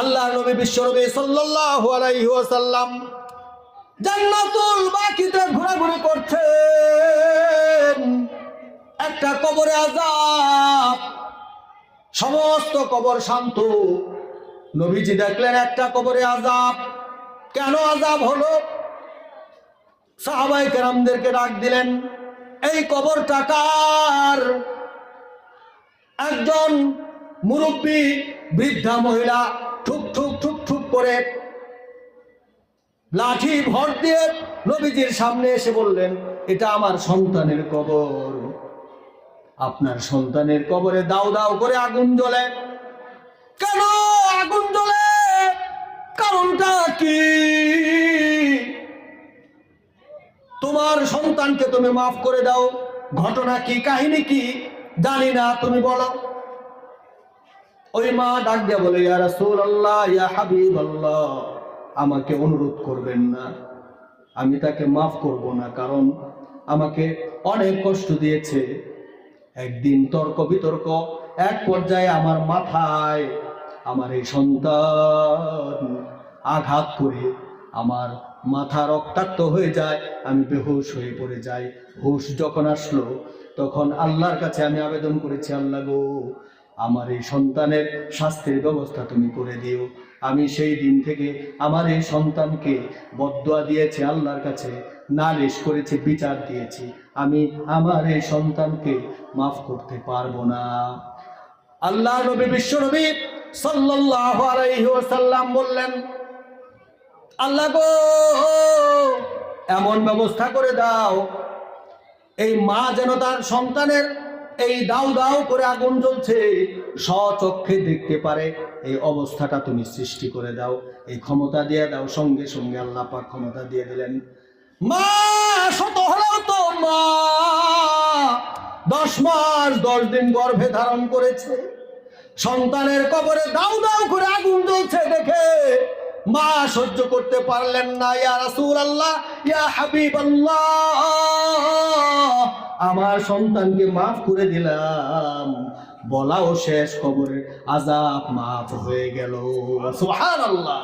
আল্লাহ নবী বিশ্ব নবী সাল্লাল্লাহু আলাইহি ওয়াসাল্লাম জান্নাতুল বাকিতে ঘোরাঘুরি করছেন। একটা কবরে আজাব সমস্ত কবর শান্ত। নবীজি দেখলেন একটা কবরে আজাব কেন আজাব হলো? সাহাবাই কেরামদেরকে ডাক দিলেন, এই কবর টাকার একজন মুরব্বী, বৃদ্ধা মহিলা ঠুক ঠুক ঠুক ঠুক করে লাঠি ভর দিয়ে নবীজির সামনে এসে বললেন, এটা আমার সন্তানের কবর। আপনার সন্তানের কবরে দাও দাও করে আগুন জ্বলে। কেন আগুন জ্বলে? কারণটা কি? তোমার সন্তানকে তুমি মাফ করে দাও। ঘটনা কি, কাহিনী কি? জানি না, তুমি বলো। ওই মা ডাক দিয়া বলে, ইয়া রাসূলুল্লাহ, ইয়া হাবিব আল্লাহ আমাকে অনুরোধ করবেন না। আমি তাকে মাফ করব না, কারণ আমাকে অনেক কষ্ট দিয়েছে। একদিন তর্ক বিতর্ক, এক পর্যায়ে আমার মাথায় আমার এই সন্তান আঘাত করে আমার মাথা রক্তাক্ত হয়ে যায়, আমি বেহুশ হয়ে পড়ে যাই। হুশ যখন আসলো, তখন আল্লাহর কাছে আমি আবেদন করেছি, আল্লাহ গো আমার এই সন্তানের স্বাস্থ্যের ব্যবস্থা তুমি করে দিও। আমি সেই দিন থেকে আমার এই সন্তানকে বদুয়া দিয়েছি, আল্লাহর কাছে নালিশ করেছি, বিচার দিয়েছি। আমি আমার এই সন্তানকে মাফ করতে পারব না। আল্লাহ নবী, বিশ্ব নবী আলাইহি বললেন, আল্লাহ গো, এমন ব্যবস্থা করে দাও, এই মা যেন তার সন্তানের এই দাও দাও করে আগুন জ্বলছে। স্বচক্ষে দেখতে পারে, এই অবস্থাটা তুমি সৃষ্টি করে দাও। এই ক্ষমতা দিয়ে দাও, সঙ্গে সঙ্গে আল্লাহ পাক ক্ষমতা দিয়ে দিলেন। মা, শত হলেও তো মা, দশ মাস, দশ দিন গর্ভে ধারণ করেছে। সন্তানের কবরে দাও দাও করে আগুন জ্বলছে দেখে। মা, সহ্য করতে পারলেন না। ইয়া রাসূল আল্লাহ ইয়া হাবিব আমার সন্তানকে মাফ করে দিলাম। বলাও শেষ খবরের আজাব মাফ হয়ে গেল। সুবহানাল্লাহ।